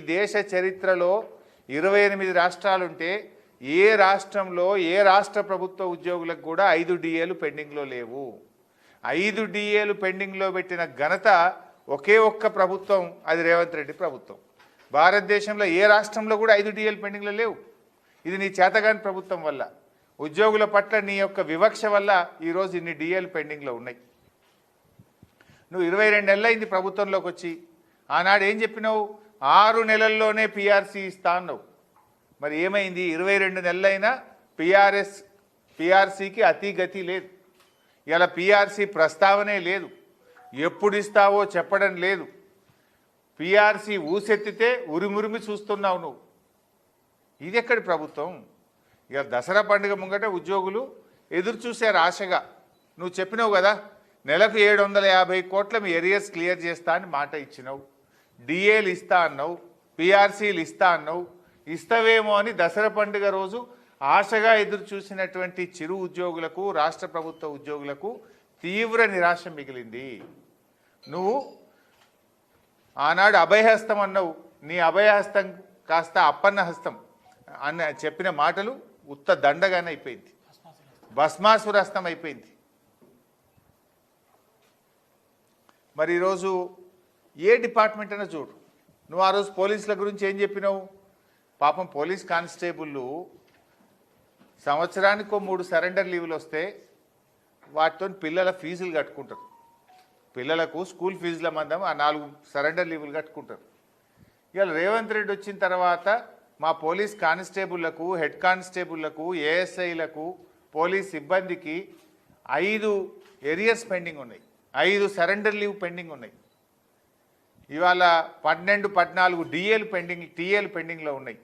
ఈ దేశ చరిత్రలో ఇరవై ఎనిమిది రాష్ట్రాలుంటే ఏ రాష్ట్రంలో ఏ రాష్ట్ర ప్రభుత్వ ఉద్యోగులకు కూడా ఐదు డిఏలు పెండింగ్లో లేవు. ఐదు డిఏలు పెండింగ్లో పెట్టిన ఘనత ఒకే ఒక్క ప్రభుత్వం అది రేవంత్ రెడ్డి ప్రభుత్వం. భారతదేశంలో ఏ రాష్ట్రంలో కూడా ఐదు డిఏలు పెండింగ్లో లేవు. ఇది నీ చేతగాని ప్రభుత్వం వల్ల. ఉద్యోగుల పట్ల నీ యొక్క వివక్ష వల్ల ఈరోజు ఇన్ని డిఏలు పెండింగ్లో ఉన్నాయి. నువ్వు ఇరవై రెండు నెలలైంది ప్రభుత్వంలోకి వచ్చి ఆనాడు ఏం చెప్పినావు? ఆరు నెలల్లోనే పిఆర్సీ ఇస్తా అన్నావు. మరి ఏమైంది? ఇరవై రెండు నెలలైనా పిఆర్ఎస్ పిఆర్సీకి అతి గతి లేదు. ఇలా పిఆర్సీ ప్రస్తావనే లేదు. ఎప్పుడు ఇస్తావో చెప్పడం లేదు. పిఆర్సీ ఊసెత్తితే ఉరిమురిమి చూస్తున్నావు నువ్వు. ఇది ఎక్కడి ప్రభుత్వం? ఇక దసరా పండుగ ముంగట ఉద్యోగులు ఎదురు చూశారు ఆశగా. నువ్వు చెప్పినావు కదా నెలకు ఏడు వందల యాభై కోట్ల మీ ఏరియర్స్ క్లియర్ చేస్తా అని మాట ఇచ్చినావు. డిఏలు ఇస్తా అన్నావు పిఆర్సీలు ఇస్తా అన్నావు ఇస్తావేమో అని దసరా పండుగ రోజు ఆశగా ఎదురు చూసినటువంటి చిరు ఉద్యోగులకు రాష్ట్ర ప్రభుత్వ ఉద్యోగులకు తీవ్ర నిరాశ మిగిలింది. నువ్వు ఆనాడు అభయహస్తం అన్నావు. నీ అభయహస్తం కాస్త అప్పన్న హస్తం అన్న చెప్పిన మాటలు ఉత్త దండగానే అయిపోయింది. భస్మాసురస్తం అయిపోయింది. మరి ఈరోజు ఏ డిపార్ట్మెంట్ అయినా చూడు. నువ్వు ఆ రోజు పోలీసుల గురించి ఏం చెప్పినావు? పాపం పోలీస్ కానిస్టేబుళ్ళు సంవత్సరానికి మూడు సరెండర్ లీవులు వస్తే వాటితో పిల్లల ఫీజులు కట్టుకుంటారు. పిల్లలకు స్కూల్ ఫీజుల మందం ఆ నాలుగు సరెండర్ లీవులు కట్టుకుంటారు. ఇవాళ రేవంత్ రెడ్డి వచ్చిన తర్వాత మా పోలీస్ కానిస్టేబుళ్ళకు హెడ్ కానిస్టేబుళ్ళకు ఏఎస్ఐలకు పోలీస్ సిబ్బందికి ఐదు ఎరియర్స్ పెండింగ్ ఉన్నాయి. ఐదు సరెండర్ లీవ్ పెండింగ్ ఉన్నాయి. ఇవాళ పన్నెండు పద్నాలుగు డిఏలు పెండింగ్ టీఏలు పెండింగ్లో ఉన్నాయి.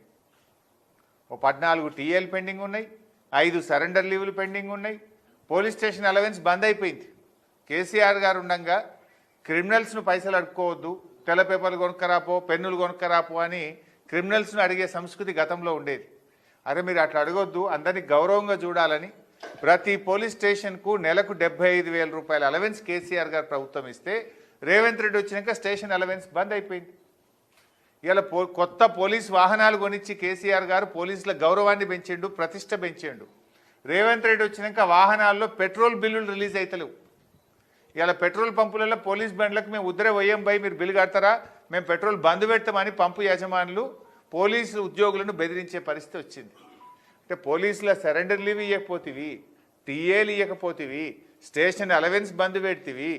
ఓ పద్నాలుగు టీఏలు పెండింగ్ ఉన్నాయి ఐదు సరెండర్ లీవులు పెండింగ్ ఉన్నాయి పోలీస్ స్టేషన్ అలవెన్స్ బంద్ అయిపోయింది. కేసీఆర్ గారు ఉండగా క్రిమినల్స్ను పైసలు అడుక్కోవద్దు తెల్ల పేపర్లు కొనుక్కరాపో పెన్నులు కొనుక్కరాపో అని క్రిమినల్స్ను అడిగే సంస్కృతి గతంలో ఉండేది. అరే మీరు అట్లా అడగొద్దు అందరినీ గౌరవంగా చూడాలని ప్రతి పోలీస్ స్టేషన్కు నెలకు డెబ్బై ఐదు వేల రూపాయల అలవెన్స్ కేసీఆర్ గారు ప్రభుత్వం ఇస్తే రేవంత్ రెడ్డి వచ్చినాక స్టేషన్ అలవెన్స్ బంద్ అయిపోయింది. ఇలా పో కొత్త పోలీస్ వాహనాలు కొనిచ్చి కేసీఆర్ గారు పోలీసుల గౌరవాన్ని పెంచిండు ప్రతిష్ట పెంచిండు. రేవంత్ రెడ్డి వచ్చినాక వాహనాల్లో పెట్రోల్ బిల్లులు రిలీజ్ అవుతలేవు ఇలా పెట్రోల్ పంపులలో పోలీస్ బండ్లకు మేము ఉద్దరే పోయాం పోయి మీరు బిల్లు కడతారా? మేము పెట్రోల్ బంద్ పెడతామని పంపు యజమానులు పోలీసు ఉద్యోగులను బెదిరించే పరిస్థితి వచ్చింది. అంటే పోలీసుల సరెండర్ లీవ్ ఇవ్వకపోతేవి టీఏలు ఇవ్వకపోతేవి స్టేషన్ అలవెన్స్ బంద్ పెడితేవి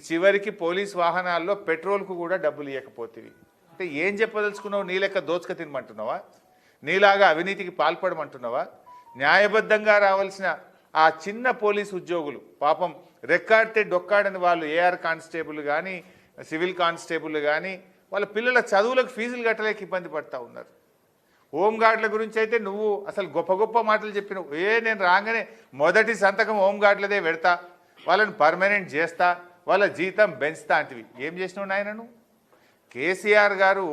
చివరికి పోలీస్ వాహనాల్లో పెట్రోల్కు కూడా డబ్బులు ఇవ్వకపోతేవి అంటే ఏం చెప్పదలుచుకున్నావు? నీ లెక్క దోచుక తినమంటున్నావా? నీలాగా అవినీతికి పాల్పడమంటున్నావా? న్యాయబద్ధంగా రావాల్సిన ఆ చిన్న పోలీస్ ఉద్యోగులు పాపం రెక్కాడితే డొక్కాడని వాళ్ళు ఏఆర్ కానిస్టేబుల్ కానీ సివిల్ కానిస్టేబుల్ కానీ వాళ్ళ పిల్లల చదువులకు ఫీజులు కట్టలేక ఇబ్బంది పడతా ఉన్నారు. హోంగార్డుల గురించి అయితే నువ్వు అసలు గొప్ప గొప్ప మాటలు చెప్పినవు. ఏ నేను రాగానే మొదటి సంతకం హోంగార్డులదే పెడతా వాళ్ళని పర్మనెంట్ చేస్తా వాళ్ళ జీతం పెంచుతాంటివి ఏం చేసినావు నాయనను? కేసీఆర్ గారు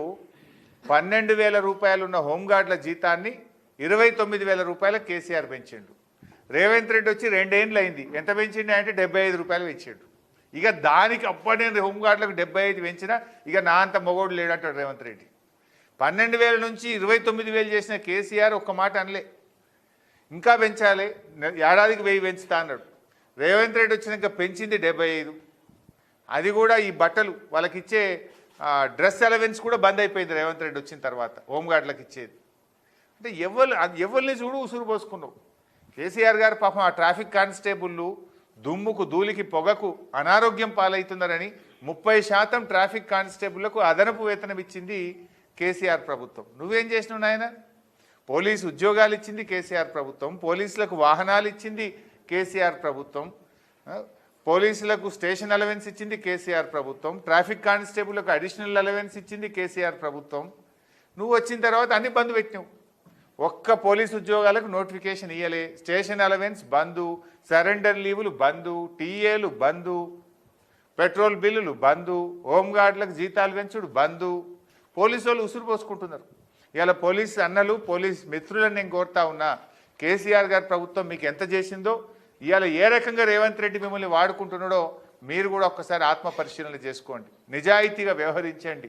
పన్నెండు వేల రూపాయలు ఉన్న హోంగార్డుల జీతాన్ని ఇరవై తొమ్మిది వేల రూపాయలకు కేసీఆర్ పెంచిండు. రేవంత్ రెడ్డి వచ్చి రెండేండ్లు అయింది. ఎంత పెంచిండు అంటే డెబ్బై ఐదు రూపాయలు పెంచిండు. ఇక దానికి అప్పటి నేను హోంగార్డులకు డెబ్బై ఐదు పెంచినా ఇక నా అంత మొగోడు లేడంటాడు రేవంత్ రెడ్డి. పన్నెండు వేల నుంచి ఇరవై తొమ్మిది వేలు చేసిన కేసీఆర్ ఒక్క మాట అనలే. ఇంకా పెంచాలి. ఏడాదికి వెయ్యి పెంచుతా అన్నాడు. రేవంత్ రెడ్డి వచ్చినాక పెంచింది డెబ్బై ఐదు. అది కూడా ఈ బట్టలు వాళ్ళకిచ్చే డ్రెస్ అలవెన్స్ కూడా బంద్ అయిపోయింది రేవంత్ రెడ్డి వచ్చిన తర్వాత హోంగార్డులకు ఇచ్చేది. అంటే ఎవరు అది ఎవరిని చూడు ఉసురు పోసుకున్నావు. కేసీఆర్ గారు పాపం ఆ ట్రాఫిక్ కానిస్టేబుళ్ళు దుమ్ముకు ధూళికి పొగకు అనారోగ్యం పాలవుతున్నారని ముప్పై శాతం ట్రాఫిక్ కానిస్టేబుళ్ళకు అదనపు వేతనం ఇచ్చింది కేసీఆర్ ప్రభుత్వం. నువ్వేం చేసినావు నాయన? పోలీసు ఉద్యోగాలు ఇచ్చింది కేసీఆర్ ప్రభుత్వం. పోలీసులకు వాహనాలు ఇచ్చింది కేసీఆర్ ప్రభుత్వం. పోలీసులకు స్టేషన్ అలవెన్స్ ఇచ్చింది కేసీఆర్ ప్రభుత్వం ట్రాఫిక్ కానిస్టేబుల్కు అడిషనల్ అలవెన్స్ ఇచ్చింది కేసీఆర్ ప్రభుత్వం. నువ్వు వచ్చిన తర్వాత అన్ని బంద్ పెట్టినావు. ఒక్క పోలీస్ ఉద్యోగాలకు నోటిఫికేషన్ ఇయ్యలే. స్టేషన్ అలవెన్స్ బందు సరెండర్ లీవులు బందు టీఏలు బందు పెట్రోల్ బిల్లులు బందు హోంగార్డులకు జీతాలు పెంచుడు బందు. పోలీసు వాళ్ళు ఉసురు పోసుకుంటున్నారు. ఇవాళ పోలీస్ అన్నలు పోలీస్ మిత్రులను నేను కోరుతా ఉన్నా కేసీఆర్ గారి ప్రభుత్వం మీకు ఎంత చేసిందో ఇవాళ ఏ రకంగా రేవంత్ రెడ్డి మిమ్మల్ని వాడుకుంటున్నాడో మీరు కూడా ఒక్కసారి ఆత్మ పరిశీలన చేసుకోండి. నిజాయితీగా వ్యవహరించండి.